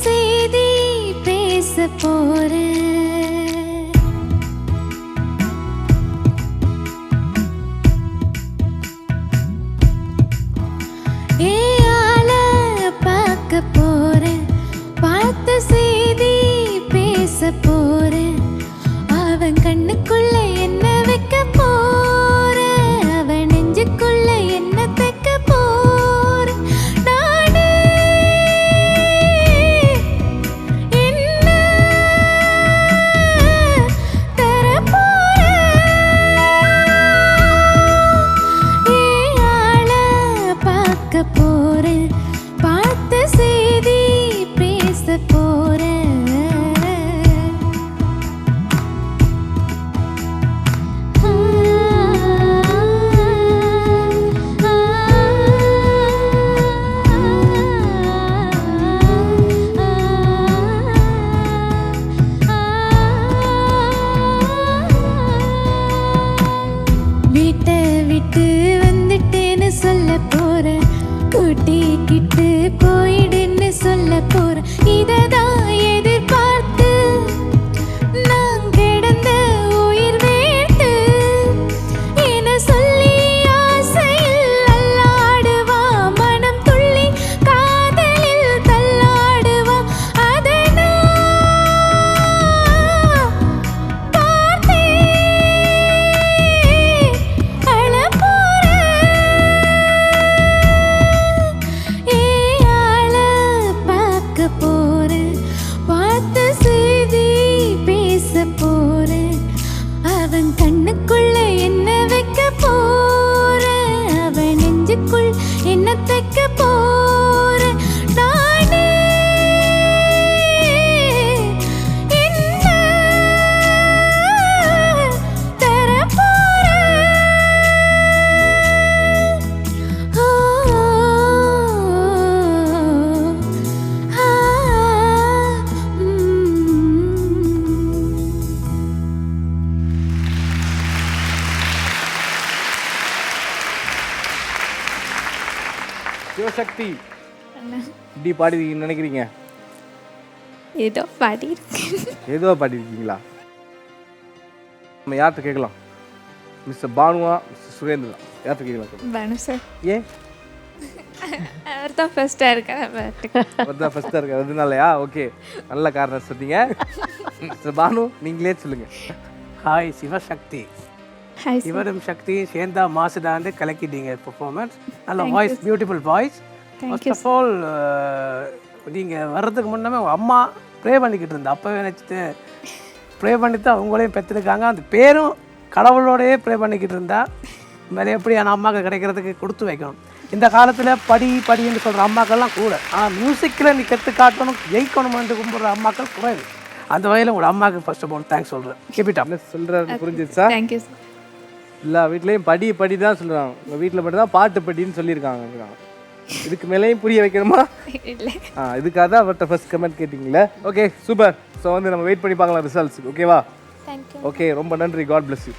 செய்தி பேச போறேன். ஏ ஆள பார்க்க போறேன். வீட்டை விட்டு வந்துட்டேன்னு சொல்ல போறேன். கூட்டிக்கிட்டு போயிடுன்னு சொல்ல போற. இத அவன் சிவசக்தி. இப்படி பாடிருக்கீங்கன்னு நினைக்கிறீங்க? ஏதோ பாடியிருக்கேன் ஏதோ பாடிருக்கீங்களா நம்ம யார்கிட்ட கேட்கலாம்? மிஸ்டர் பானுவா மிஸ்டர் சுரேந்திரா. யார்கிட்ட கேட்கலாம். பானு சார். ஏன்? அவர் தான் ஃபர்ஸ்ட்டாக இருக்கார் அவர் தான் ஃபஸ்ட்டாக இருக்கார். அதனாலயா? ஓகே நல்ல காரணம் சொன்னீங்க. மிஸ்டர் பானு நீங்களே சொல்லுங்க. ஹாய் சிவசக்தி. இவரும் சக்தியும் சேர்ந்தா மாசுடாண்டு கலக்கிட்டீங்க பெர்ஃபார்மன்ஸ் நல்ல voice beautiful voice first of all நீங்கள் வர்றதுக்கு முன்னமே உங்கள் அம்மா ப்ரே பண்ணிக்கிட்டு இருந்தா. அப்போவே நினச்சிட்டு ப்ரே பண்ணி தான் அவங்களையும் பெற்றிருக்காங்க. அந்த பேரும் கடவுளோடயே ப்ரே பண்ணிக்கிட்டு இருந்தா. மேலே எப்படி அந்த அம்மாவுக்கு கிடைக்கிறதுக்கு கொடுத்து வைக்கணும்? இந்த காலத்தில் படி படின்னு சொல்கிற அம்மாக்கள்லாம் கூட. ஆனால் மியூசிக்கில் நீ கற்று காட்டணும் ஜெயிக்கணும்னு கும்பிட்ற அம்மாக்கள் குறைவு. அந்த வகையில் உங்களோட அம்மாவுக்கு ஃபர்ஸ்ட் ஆஃப் ஆல் தேங்க்ஸ் சொல்கிறேன் கேபிட்டா சொல்கிறாரு புரிஞ்சிருச்சா தேங்க்யூ சார் எல்லா வீட்லேயும் படி படி தான் சொல்கிறாங்க உங்கள் வீட்டில் மட்டும் தான் பாட்டு படின்னு சொல்லியிருக்காங்க. இதுக்கு மேலேயும் புரிய வைக்கணுமா? இல்லை. ஆ இதுக்காக தான் அவர்கிட்ட ஃபர்ஸ்ட் கமெண்ட் கேட்டிங்களே ஓகே சூப்பர் ஸோ வந்து நம்ம வெயிட் பண்ணி பார்க்கலாம் ரிசல்ட்ஸ் ஓகேவா ஓகே ரொம்ப நன்றி. God bless you